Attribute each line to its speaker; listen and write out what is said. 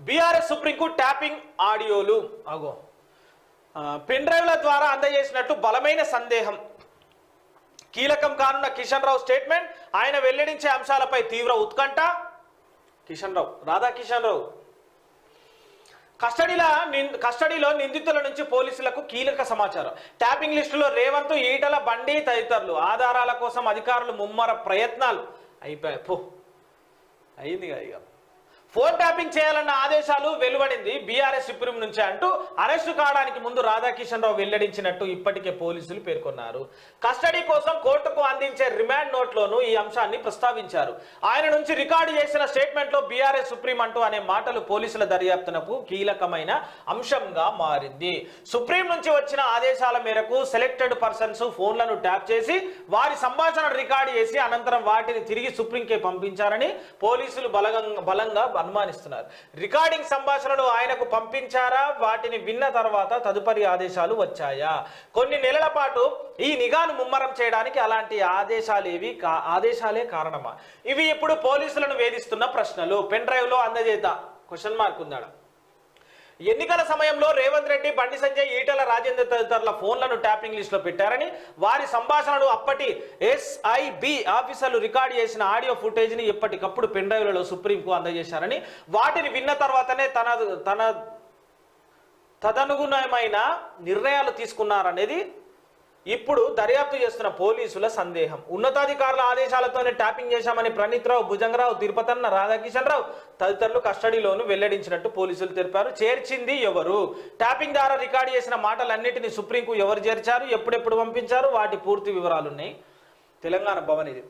Speaker 1: BRS సుప్రీంకు tapping ఆడియోలు. అగో pen డ్రైవ్ల ద్వారా అందజేసినట్టు బలమైన సందేహం. కీలకం కానున్న కిషన్ రావు స్టేట్మెంట్ ఆయన వెల్లడించే అంశాలపై తీవ్ర ఉత్కంఠ. కిషన్ రావు రాధా కిషన్ రావు. కస్టడీల కస్టడీలో నిందితుల నుంచి పోలీసులకు కీలక సమాచారం. ట్యాపింగ్ లిస్టులో రేవంత్ ఈటల బండి తదితరులు. ఆధారాల కోసం అధికారులు ముమ్మర ప్రయత్నాలు. అయిపోయాయి. పో. అయింది కదా ఇక. ఫోన్ ట్యాపింగ్ చేయాలన్న ఆదేశాలు వెలువడింది బీఆర్ఎస్ సుప్రీం నుంచి అంటూ అరెస్టు కావడానికి ముందు రాధాకిషన్ రావు వెల్లడించినట్టు ఇప్పటికే పోలీసులు పేర్కొన్నారు. కస్టడీ కోసం కోర్టుకు అందించే రిమాండ్ నోట్లోనూ ఈ అంశాన్ని ప్రస్తావించారు. ఆయన నుంచి రికార్డు చేసిన స్టేట్మెంట్లో బీఆర్ఎస్ సుప్రీం అంటూ అనే మాటలు పోలీసుల దర్యాప్తునకు కీలకమైన అంశంగా మారింది. సుప్రీం నుంచి వచ్చిన ఆదేశాల మేరకు సెలెక్టెడ్ పర్సన్స్ ఫోన్లను ట్యాప్ చేసి వారి సంభాషణ రికార్డు చేసి అనంతరం వాటిని తిరిగి సుప్రీంకే పంపించారని పోలీసులు బలంగా బలంగా అనుమానిస్తున్నారు. రికార్డింగ్ సంభాషణలు ఆయనకు పంపించారా? వాటిని విన్న తర్వాత తదుపరి ఆదేశాలు వచ్చాయా? కొన్ని నెలల పాటు ఈ నిఘాను ముమ్మరం చేయడానికి అలాంటి ఆదేశాలు ఏవి ఆదేశాలే కారణమా? ఇవి ఇప్పుడు పోలీసులను వేధిస్తున్న ప్రశ్నలు. పెన్ డ్రైవ్లో అందజేత క్వశ్చన్ మార్క్ ఉందాడా ఎన్నికల సమయంలో రేవంత్ రెడ్డి బండి సంజయ్ ఈటల రాజేందర్ తదితరుల ఫోన్లను ట్యాపింగ్ లిస్ట్లో పెట్టారని వారి సంభాషణలు అప్పటి ఎస్ఐబి ఆఫీసర్లు రికార్డు చేసిన ఆడియో ఫుటేజ్ని ఎప్పటికప్పుడు పెన్ డ్రైవ్లలో సుప్రీంకు అందజేశారని వాటిని విన్న తర్వాతనే తన తన తదనుగుణమైన నిర్ణయాలు తీసుకున్నారనేది ఇప్పుడు దర్యాప్తు చేస్తున్న పోలీసుల సందేహం. ఉన్నతాధికారుల ఆదేశాలతోనే ట్యాపింగ్ చేశామని ప్రణీత్ రావు భుజంగరావు తిరుపతన్న రాధాకిషన్ రావు తదితరులు కస్టడీలోను వెల్లడించినట్టు పోలీసులు తెలిపారు. చేర్చింది ఎవరు? ట్యాపింగ్ ద్వారా రికార్డు చేసిన మాటలన్నింటినీ సుప్రీంకు ఎవరు చేర్చారు? ఎప్పుడెప్పుడు పంపించారు? వాటి పూర్తి వివరాలు ఉన్నాయి తెలంగాణ భవన్ ఇది.